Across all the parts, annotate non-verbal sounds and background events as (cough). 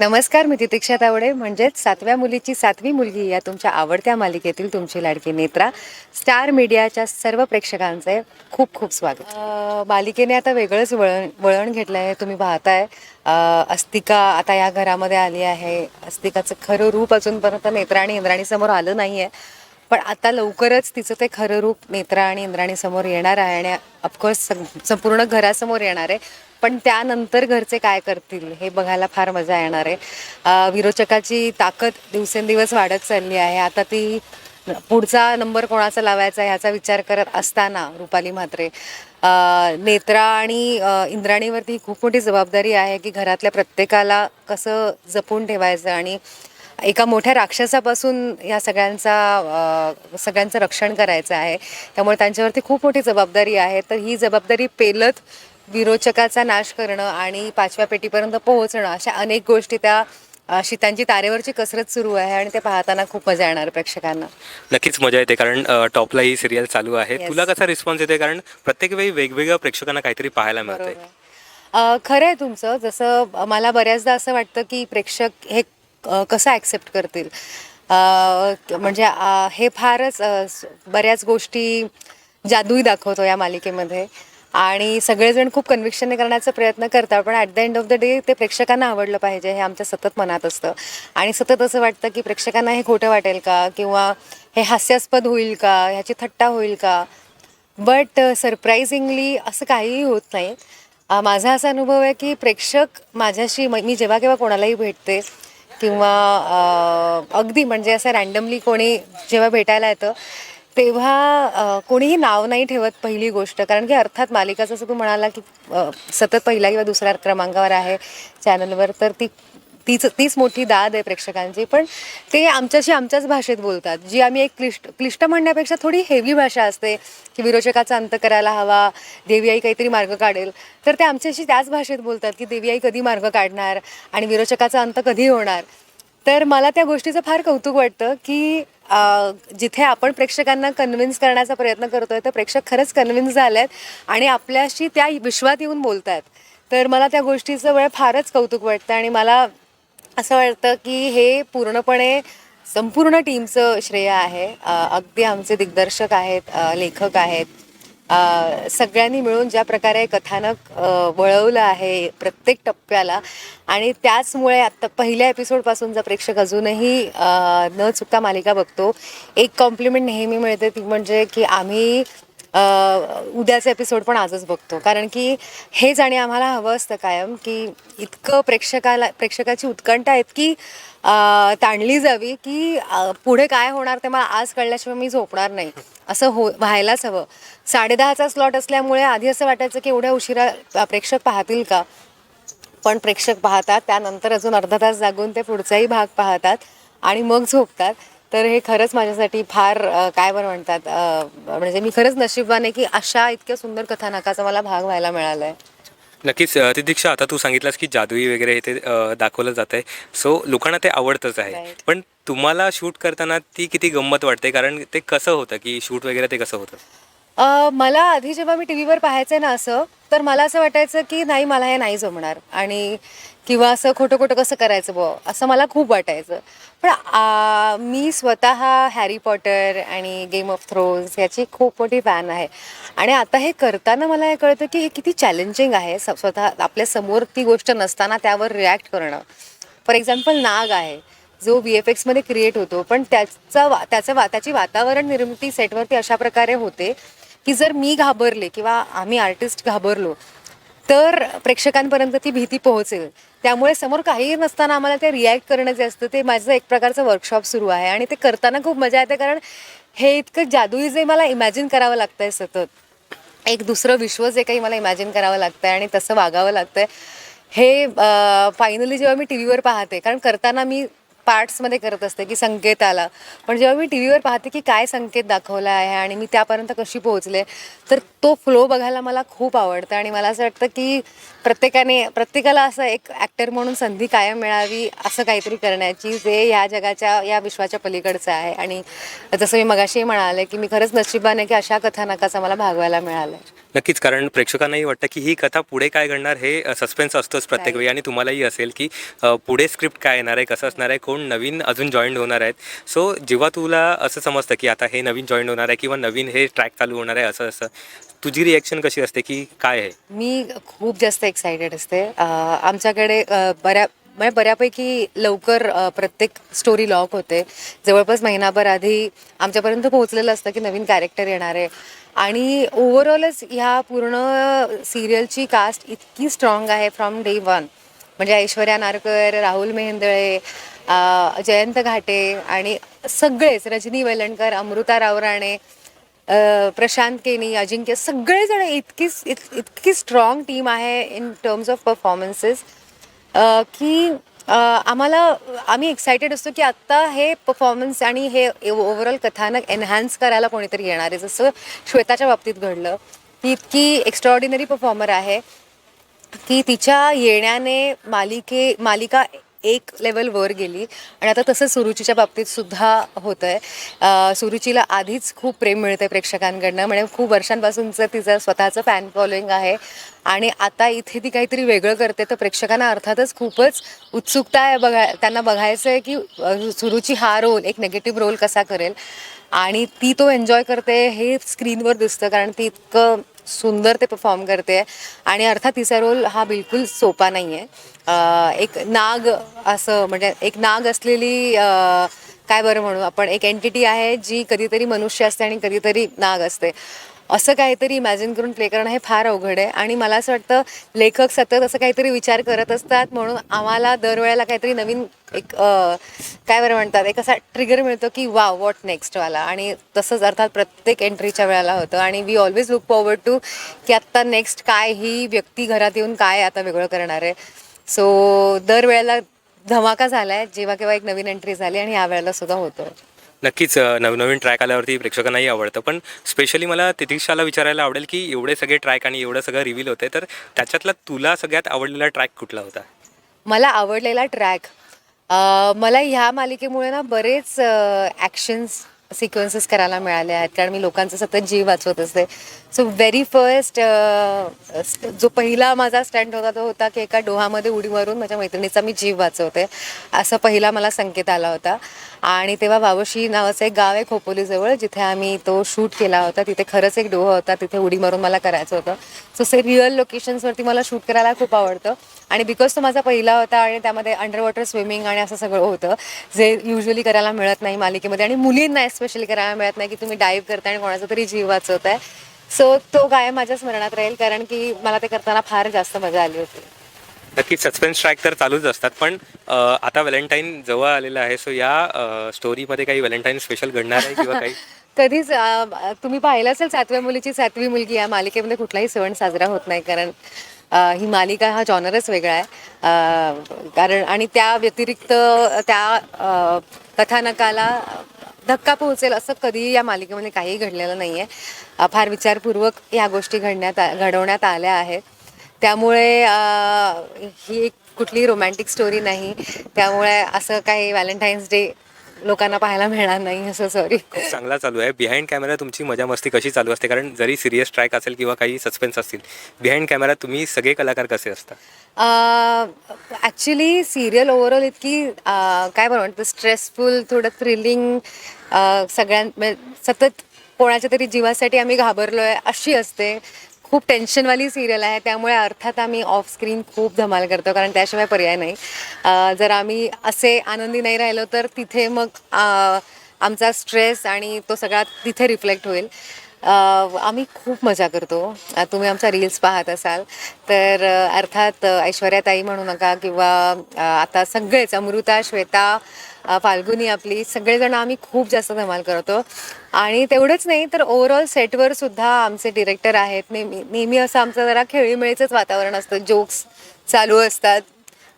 नमस्कार मी तितिक्षा तावडे. म्हणजेच सातव्या मुलीची सातवी मुलगी या तुमच्या आवडत्या मालिकेतील तुमची लाडकी नेत्रा स्टार मीडियाच्या सर्व प्रेक्षकांचे खूप खूप स्वागत. अं, मालिकेने आता वेगळंच वळण वळण घेतलं आहे तुम्ही पाहताय अं, अस्तिका आता या घरामध्ये आली आहे. अस्तिकाचं खरं रूप अजूनपर्यंत नेत्रा आणि इंद्राणीसमोर आलं नाही आहे पण आता लवकरच तिचं ते खरं रूप नेत्रा आणि इंद्राणी समोर येणार आहे आणि ऑफकोर्स संपूर्ण घरासमोर येणार आहे. पण त्यानंतर घरचे काय करतील हे बघायला फार मजा येणार आहे. विरोचकाची ताकद दिवसेंदिवस वाढत चालली आहे. आता ती पुढचा नंबर कोणाचा लावायचा ह्याचा विचार करत असताना रुपाली म्हात्रे. नेत्रा आणि इंद्राणीवरती खूप मोठी जबाबदारी आहे की घरातल्या प्रत्येकाला कसं जपून ठेवायचं आणि एका मोठ्या राक्षसापासून या सगळ्यांचा सगळ्यांचं रक्षण करायचं आहे. त्यामुळे त्यांच्यावरती खूप मोठी जबाबदारी आहे. तर ही जबाबदारी पेलत विरोचकाचा नाश करणं आणि पाचव्या पेटीपर्यंत पोहोचणं अशा अनेक गोष्टी त्या अशी त्यांची तारेवरची कसरत सुरू आहे आणि ते पाहताना खूप मजा येणार प्रेक्षकांना. नक्कीच मजा येते कारण टॉपला ही सिरियल चालू आहे. Yes. तुला कसा रिस्पॉन्स येते कारण प्रत्येक वेळी वेगवेगळ्या प्रेक्षकांना काहीतरी पाहायला मिळते बरोबर. अ, खरं आहे तुमचं. जसं मला बऱ्याचदा असं वाटतं की प्रेक्षक हे कसं ॲक्सेप्ट करतील? म्हणजे हे फारच बऱ्याच गोष्टी जादूही दाखवतो या मालिकेमध्ये. आणि सगळेजण खूप कन्व्हिक्शनने करण्याचा प्रयत्न करतात पण at the end of the day ते प्रेक्षकांना आवडलं पाहिजे हे आमच्या सतत मनात असतं. आणि सतत असं वाटतं की प्रेक्षकांना हे खोटं वाटेल का? किंवा हे हास्यास्पद होईल का? ह्याची थट्टा होईल का? बट सरप्राईझिंगली असं काहीही होत नाही. माझा असा अनुभव आहे की प्रेक्षक माझ्याशी मी जेव्हा केव्हा कोणालाही भेटते किंवा अगदी म्हणजे असं रँडमली कोणी जेव्हा भेटायला येतं तेव्हा कोणीही नाव नाही ठेवत पहिली गोष्ट. कारण की अर्थात मालिका जसं तू म्हणाला की सतत पहिला किंवा दुसऱ्या क्रमांकावर आहे चॅनलवर तर ती तीच तीच मोठी दाद आहे प्रेक्षकांची. पण ते आमच्याशी आमच्याच भाषेत बोलतात. जी आम्ही एक क्लिष्ट क्लिष्ट म्हणण्यापेक्षा थोडी हेवी भाषा असते की विरोचकाचा अंत करायला हवा देवी आई काहीतरी मार्ग काढेल. तर ते आमच्याशी त्याच भाषेत बोलतात की देवी आई कधी मार्ग काढणार आणि विरोचकाचा अंत कधी होणार? तर मला त्या गोष्टीचं फार कौतुक वाटतं की जिथे आपण प्रेक्षकांना कन्व्हिन्स करण्याचा प्रयत्न करतोय तर प्रेक्षक खरंच कन्व्हिन्स झाले आहेत आणि आपल्याशी त्या विश्वात येऊन बोलत आहेत तर मला त्या गोष्टीचं वेळ फारच कौतुक वाटतं आणि मला असं वाटतं की हे पूर्णपणे संपूर्ण टीमचं श्रेय आहे. अगदी आमचे दिग्दर्शक आहेत लेखक आहेत सगळ्यांनी मिळून ज्या प्रकारे कथानक वळवलं आहे प्रत्येक टप्प्याला आणि त्याचमुळे आत्ता पहिल्या एपिसोडपासून जर प्रेक्षक अजूनही न चुकता मालिका बघतो. एक कॉम्प्लिमेंट नेहमी मिळते ती म्हणजे की आम्ही उद्याचा एपिसोड पण आजच बघतो. कारण की हेच आणि आम्हाला हवं असतं कायम की इतकं प्रेक्षकाला प्रेक्षकाची उत्कंठा इतकी ताणली जावी की पुढे काय होणार ते मला आज कळल्याशिवाय मी झोपणार नाही. असं हो व्हायलाच हवं. साडेदहाचा स्लॉट असल्यामुळे आधी असं वाटायचं की एवढ्या उशिरा प्रेक्षक पाहतील का? पण प्रेक्षक पाहतात त्यानंतर अजून अर्धा तास जागून ते पुढचाही भाग पाहतात आणि मग झोपतात. तर हे खरंच माझ्यासाठी फार काय बरं म्हणतात म्हणजे मी खरंच नशीबवान आहे की अशा इतक्या सुंदर कथानकाचा मला भाग व्हायला मिळाला आहे नक्कीच ती दीक्षा आता तू सांगितलंस की जादुई वगैरे हे ते दाखवलं जात आहे सो लोकांना ते आवडतंच आहे. पण तुम्हाला शूट करताना ती किती गंमत वाटते? कारण ते कसं होतं की शूट वगैरे ते कसं होतं? अ, मला आधी जेव्हा मी टी व्हीवर पाहायचे ना असं तर मला असं वाटायचं की नाही मला हे नाही जमणार. आणि किंवा असं खोटं खोटं कसं करायचं बुवा असं मला खूप वाटायचं. पण आ, मी स्वतः हॅरी पॉटर आणि गेम ऑफ थ्रोन्स याची खूप मोठी फॅन आहे. आणि आता हे करताना मला हे कळतं की हे किती चॅलेंजिंग आहे स- स्वतः आपल्यासमोर ती गोष्ट नसताना त्यावर रिॲक्ट करणं. फॉर एक्झाम्पल नाग आहे. जो व्ही एफ एक्समध्ये क्रिएट होतो पण त्याचा वा त्याचं वा त्याची वातावरण निर्मिती सेटवरती अशा प्रकारे होते की जर मी घाबरले किंवा आम्ही आर्टिस्ट घाबरलो तर प्रेक्षकांपर्यंत ती भीती पोहोचेल. त्यामुळे समोर काहीही नसताना आम्हाला ते रिॲक्ट करणं जे असतं ते माझं एक प्रकारचं वर्कशॉप सुरू आहे आणि ते करताना खूप मजा येते कारण हे इतकं जादुई जे मला इमॅजिन करावं लागतंय सतत. एक दुसरं विश्व जे काही मला इमॅजिन करावं लागतंय आणि तसं वागावं लागतंय हे फायनली जेव्हा मी टी व्हीवर पाहते कारण करताना मी पार्ट्समध्ये करत असते की संकेत आला. पण जेव्हा मी टी व्हीवर पाहते की काय संकेत दाखवला आहे आणि मी त्यापर्यंत कशी पोहोचले तर तो फ्लो बघायला मला खूप आवडतं आणि मला असं वाटतं की प्रत्येकाने प्रत्येकाला असं एक ॲक्टर म्हणून संधी कायम मिळावी असं काहीतरी करण्याची जे ह्या जगाच्या या विश्वाच्या पलीकडचं आहे. आणि जसं मी मगाशी म्हणाले की मी खरंच नशिबाने की अशा कथानकाचा मला भागवायला मिळालं नक्कीच कारण प्रेक्षकांनाही वाटतं की ही कथा पुढे काय घडणार हे सस्पेन्स असतोच प्रत्येक वेळी. आणि तुम्हालाही असेल की पुढे स्क्रिप्ट काय येणार आहे कसं असणार आहे कोण नवीन अजून जॉईन होणार आहेत. सो जेव्हा तुला असं समजतं की आता हे नवीन जॉईन होणार आहे किंवा नवीन हे ट्रॅक चालू होणार आहे असं असं तुझी रिॲक्शन कशी असते की काय आहे? मी खूप जास्त एक्सायटेड असते. आमच्याकडे बऱ्या म्हणजे बऱ्यापैकी लवकर प्रत्येक स्टोरी लॉक होते. जवळपास महिनाभर आधी आमच्यापर्यंत पोहोचलेलं असतं की नवीन कॅरेक्टर येणार आहे. आणि ओव्हरऑलच ह्या पूर्ण सिरियलची कास्ट इतकी स्ट्रॉंग आहे फ्रॉम डे वन म्हणजे ऐश्वर्या नारकर राहुल मेहंदळे जयंत घाटे आणि सगळेच रजनी वेलणकर अमृता रावराणे प्रशांत केनी अजिंक्य सगळेजण इतकी इत- इतकी स्ट्रॉंग टीम आहे इन टर्म्स ऑफ परफॉर्मन्सेस की आम्हाला आम्ही एक्सायटेड असतो की आत्ता हे परफॉर्मन्स आणि हे ओव्हरऑल कथानक एनहान्स करायला कोणीतरी येणार आहे. जसं श्वेताच्या बाबतीत घडलं ती इतकी एक्स्ट्रॉर्डिनरी परफॉर्मर आहे की तिच्या येण्याने मालिके मालिका एक लेवल वर गेली. आणि आता तसं सुरुचीच्या बाबतीत सुद्धा होतं आहे सुरुचीला आधीच खूप प्रेम मिळतं प्रेक्षकांकडनं. म्हणजे खूप वर्षांपासूनचं तिचं स्वतःचं फॅन फॉलोईंग आहे. आणि आता इथे ती काहीतरी वेगळं करते. तर प्रेक्षकांना अर्थातच खूपच उत्सुकता आहे बघा त्यांना बघायचं आहे की सुरुची हा रोल एक नेगेटिव्ह रोल कसा करेल. आणि ती तो एन्जॉय करते हे स्क्रीनवर दिसतं. कारण ती इतकं सुंदर ते परफॉर्म करते आणि अर्थात तिचा रोल हा बिलकुल सोपा नाही आहे एक नाग असं म्हणजे एक नाग असलेली काय बरं म्हणू आपण एक एंटिटी आहे जी कधीतरी मनुष्य असते आणि कधीतरी नाग असते. असं काहीतरी इमॅजिन करून प्ले करणं हे फार अवघड आहे. आणि मला असं वाटतं लेखक सतत असं काहीतरी विचार करत असतात म्हणून आम्हाला दरवेळेला काहीतरी नवीन एक काय बरं म्हणतात एक असा ट्रिगर मिळतो की वा वॉट नेक्स्टवाला आणि तसंच अर्थात प्रत्येक एंट्रीच्या वेळेला होतं. आणि we always look forward to की आत्ता नेक्स्ट काय ही व्यक्ती घरात येऊन काय आता वेगळं करणार आहे. सो दरवेळेला धमाका झाला आहे जेव्हा केव्हा एक नवीन एंट्री झाली आणि या वेळेला सुद्धा होतं नक्कीच नवनवीन ट्रॅक आल्यावरती प्रेक्षकांनाही आवडतं. पण स्पेशली मला तितिक्षाला विचारायला आवडेल की एवढे सगळे ट्रॅक आणि एवढं सगळं रिव्हील होते तर त्याच्यातला तुला सगळ्यात आवडलेला ट्रॅक कुठला होता? मला आवडलेला ट्रॅक मला ह्या मालिकेमुळे ना बरेच ॲक्शन्स सिक्वेन्सेस करायला मिळाले आहेत कारण मी लोकांचा सतत जीव वाचवत असते. सो व्हेरी फर्स्ट जो पहिला माझा स्टँड होता तो होता की एका डोहामध्ये उडी मारून माझ्या मैत्रिणीचा मी जीव वाचवते. असं पहिला मला संकेत आला होता. आणि तेव्हा वावशी नावाचं एक गाव आहे खोपोलीजवळ जिथे आम्ही तो शूट केला होता. तिथे खरंच एक डोहा होता तिथे उडी मारून मला करायचं होतं. सो से रिअल लोकेशन्सवरती मला शूट करायला खूप आवडतं. आणि बिकॉज तो माझा पहिला होता आणि त्यामध्ये अंडर वॉटर स्विमिंग आणि असं सगळं होतं जे युजली करायला मिळत नाही मालिकेमध्ये. आणि मुलींना स्पेशली करायला मिळत नाही की तुम्ही डाईव्ह करताय आणि कोणाचा तरी जीव वाचवताय. सो तो कायम माझ्या स्मरणात राहील कारण की मला ते करताना फार जास्त मजा आली होती. नक्कीच सस्पेन्स ट्रॅक तर चालूच असतात पण आता व्हॅलेंटाईन जवळ आलेलं आहे. सो या स्टोरीमध्ये काही व्हॅलेंटाईन स्पेशल घडणार आहे किंवा काही? (laughs) कधीच तुम्ही पाहिलं असेल सातव्या मुलीची सातवी मुलगी या मालिकेमध्ये कुठलाही सण साजरा होत नाही कारण ही मालिका हा जॉनरच वेगळा आहे. कारण आणि त्या व्यतिरिक्त त्या कथानकाला धक्का पोहोचेल असं कधीही या मालिकेमध्ये काही घडलेलं नाही आहे फार विचारपूर्वक या गोष्टी घडण्यात आ- घडवण्यात आल्या आहेत. त्यामुळे ही एक कुठली रोमॅन्टिक स्टोरी नाही. त्यामुळे असं काही व्हॅलेंटाईन्स डे लोकांना पाहायला मिळणार नाही असं सॉरी खूप चांगला चालू आहे. बिहाइंड कॅमेरा तुमची मजा मस्ती कशी चालू असते? कारण जरी सिरियस ट्रॅक असेल किंवा काही सस्पेन्स असतील बिहाइंड कॅमेरा तुम्ही सगळे कलाकार कसे असतात ॲक्च्युली सिरियल ओव्हरऑल इतकी अं, काय बरं म्हणतं स्ट्रेसफुल थोडं थ्रिलिंग सगळ्यां म्हणजे सतत कोणाच्या तरी जीवासाठी आम्ही घाबरलो आहे अशी असते. खूप टेन्शनवाली सिरियल आहे. त्यामुळे अर्थात आम्ही ऑफ स्क्रीन खूप धमाल करतो कारण त्याशिवाय पर्याय नाही. जर आम्ही असे आनंदी नाही राहिलो तर तिथे मग आमचा स्ट्रेस आणि तो सगळा तिथे रिफ्लेक्ट होईल. आम्ही खूप मजा करतो. तुम्ही आमचा रील्स पाहत असाल तर अर्थात ऐश्वर्या ऐश्वर्याताई म्हणू नका किंवा आता सगळेच अमृता श्वेता फाल्गुनी आपली. सगळेजण आम्ही खूप जास्त धमाल करतो. आणि तेवढंच नाही तर ओव्हरऑल सेटवर सुद्धा आमचे डिरेक्टर आहेत. नेहमी नेहमी असं आमचं जरा खेळीमेळीचंच वातावरण असतं. जोक्स चालू असतात.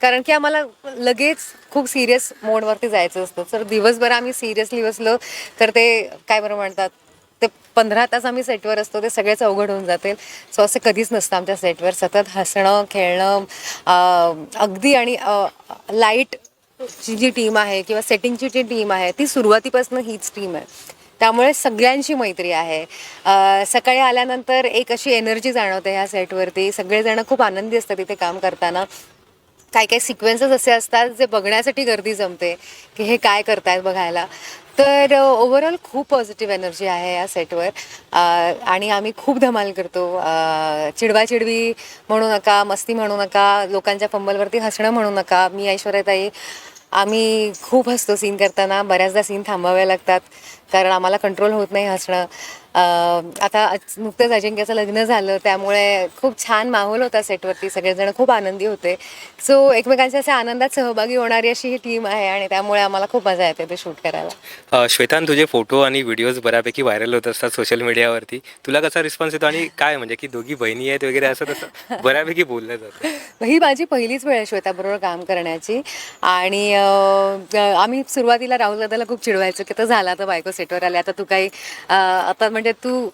कारण की आम्हाला लगेच खूप सिरियस मोडवरती जायचं असतं. तर दिवसभर आम्ही सिरियसली बसलो तर ते काय बरं म्हणतात ते पंधरा तास आम्ही सेटवर असतो ते सगळेच अवघड होऊन जातील. सो असं कधीच नसतं आमच्या सेटवर सतत हसणं खेळणं अगदी आणि लाइट ची जी टीम आहे किंवा सेटिंगची जी टीम आहे ती सुरुवातीपासून हीच टीम आहे. त्यामुळे सगळ्यांची मैत्री आहे. सकाळी आल्यानंतर एक अशी एनर्जी जाणवते ह्या सेटवरती सगळेजण खूप आनंदी असतात तिथे काम करताना. काही काही सिक्वेन्सेस असे असतात जे बघण्यासाठी गर्दी जमते की हे काय करतायत बघायला. तर ओव्हरऑल खूप पॉझिटिव्ह एनर्जी आहे या सेटवर आणि आम्ही खूप धमाल करतो. चिडवाचिडवी म्हणू नका मस्ती म्हणू नका लोकांच्या फंबलवरती हसणं म्हणू नका. मी ऐश्वर्याताई आम्ही खूप हसतो सीन करताना. बऱ्याचदा सीन थांबाव्या लागतात. कारण आम्हाला कंट्रोल होत नाही हसणं. आता नुकतंच अजिंक्याचं लग्न झालं त्यामुळे खूप छान माहोल होता सेटवरती. सगळेजण खूप आनंदी होते. सो एकमेकांच्या अशा आनंदात सहभागी होणारी अशी ही टीम आहे आणि त्यामुळे आम्हाला खूप मजा येते ते शूट करायला. श्वेतान तुझे फोटो आणि व्हिडिओज बऱ्यापैकी व्हायरल होत असतात सोशल मीडियावरती तुला कसा रिस्पॉन्स येतो आणि काय? म्हणजे की दोघी बहिणी आहेत वगैरे असं तसं बऱ्यापैकी बोललं जातं. ही माझी पहिलीच वेळ आहे श्वेताबरोबर काम करण्याची. आणि आम्ही सुरुवातीला राहुल दादाला खूप चिडवायचो की तर झाला आता बायको सेटवर आले. आता तू काही आता म्हणजे तू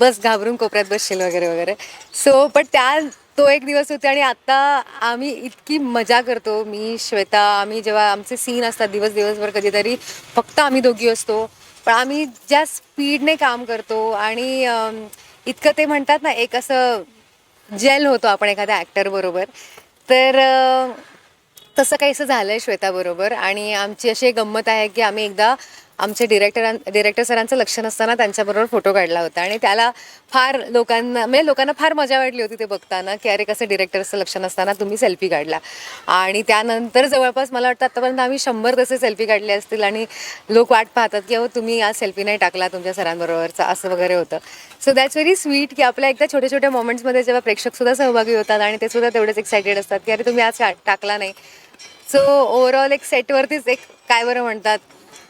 बस घाबरून कोपऱ्यात बसशील वगैरे वगैरे. सो पण त्या तो एक दिवस होते आणि आता आम्ही इतकी मजा करतो मी श्वेता आम्ही जेव्हा आमचे सीन असतात दिवस दिवसभर कधीतरी फक्त आम्ही दोघी असतो. पण आम्ही ज्या स्पीडने काम करतो आणि इतकं ते म्हणतात ना एक असं जेल होतो आपण एखाद्या ॲक्टर बरोबर. तर तसं काहीसं झालं आहे श्वेताबरोबर आणि आमची अशी गंमत आहे की आम्ही एकदा आमच्या डिरेक्टरां डिरेक्टर सरांचं लक्ष नसताना त्यांच्याबरोबर फोटो काढला होता. आणि त्याला फार लोकांना म्हणजे लोकांना फार मजा वाटली होती ते बघताना की अरे कसं डिरेक्टरचं लक्ष नसताना तुम्ही सेल्फी काढला. आणि त्यानंतर जवळपास मला वाटतं आत्तापर्यंत आम्ही शंभर तसे सेल्फी काढले असतील आणि लोक वाट पाहतात की अहो तुम्ही आज सेल्फी नाही टाकला तुमच्या सरांबरोबरचा असं वगैरे होतं. सो दॅट्स व्हेरी स्वीट की आपल्या एकदा छोट्या छोट्या मोमेंट्समध्ये जेव्हा प्रेक्षकसुद्धा सहभागी होतात आणि ते सुद्धा तेवढेच एक्सायटेड असतात की अरे तुम्ही आज टाकला नाही. सो ओव्हरऑल एक सेटवरतीच एक काय बरं म्हणतात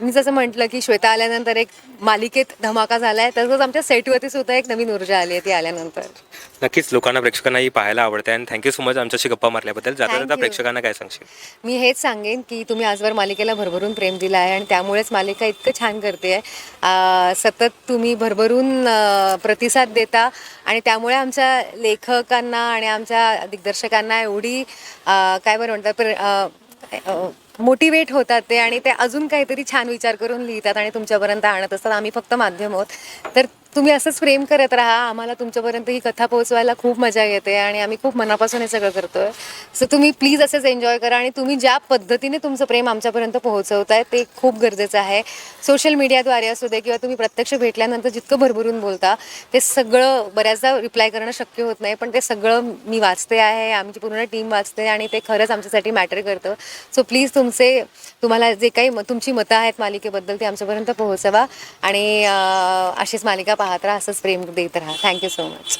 मी जसं म्हटलं की श्वेता आल्यानंतर एक मालिकेत धमाका झाला आहे तसंच आमच्या सेटवरती सुद्धा एक नवीन ऊर्जा आली आहे ती आल्यानंतर. नक्कीच लोकांना प्रेक्षकांनाही पाहायला आवडते आणि थँक्यू सो मच आमच्याशी गप्पा मारल्याबद्दल. जाता Thank जाता you. प्रेक्षकांना काय सांगशील? मी हेच सांगेन की तुम्ही आजवर मालिकेला भरभरून प्रेम दिलं आहे आणि त्यामुळेच मालिका इतकं छान करते आहे सतत तुम्ही भरभरून अं, प्रतिसाद देता आणि त्यामुळे आमच्या लेखकांना आणि आमच्या दिग्दर्शकांना एवढी अं, काय बरं म्हणतात मोटिवेट होतात ते आणि ते अजून काहीतरी छान विचार करून लिहितात आणि तुमच्यापर्यंत आणत असतात. आम्ही फक्त माध्यम आहोत. तर तुम्ही असंच प्रेम करत राहा. आम्हाला तुमच्यापर्यंत ही कथा पोहोचवायला खूप मजा येते आणि आम्ही खूप मनापासून हे सगळं करतोय. सो तुम्ही प्लीज असेच एन्जॉय करा आणि तुम्ही ज्या पद्धतीने तुमचं प्रेम आमच्यापर्यंत पोहोचवताय ते खूप गरजेचं आहे. सोशल मीडियाद्वारे असू दे किंवा तुम्ही प्रत्यक्ष भेटल्यानंतर जितकं भरभरून बोलता ते सगळं बऱ्याचदा रिप्लाय करणं शक्य होत नाही पण ते सगळं मी वाचते आहे आमची पूर्ण टीम वाचते आणि ते खरंच आमच्यासाठी मॅटर करतं. सो प्लीज तुमचे तुम्हाला जे काही म- तुमची मतं आहेत मालिकेबद्दल ते आमच्यापर्यंत पोहोचवा आणि अशीच मालिका पाहत राहा असंच प्रेम देत राहा. Thank you so much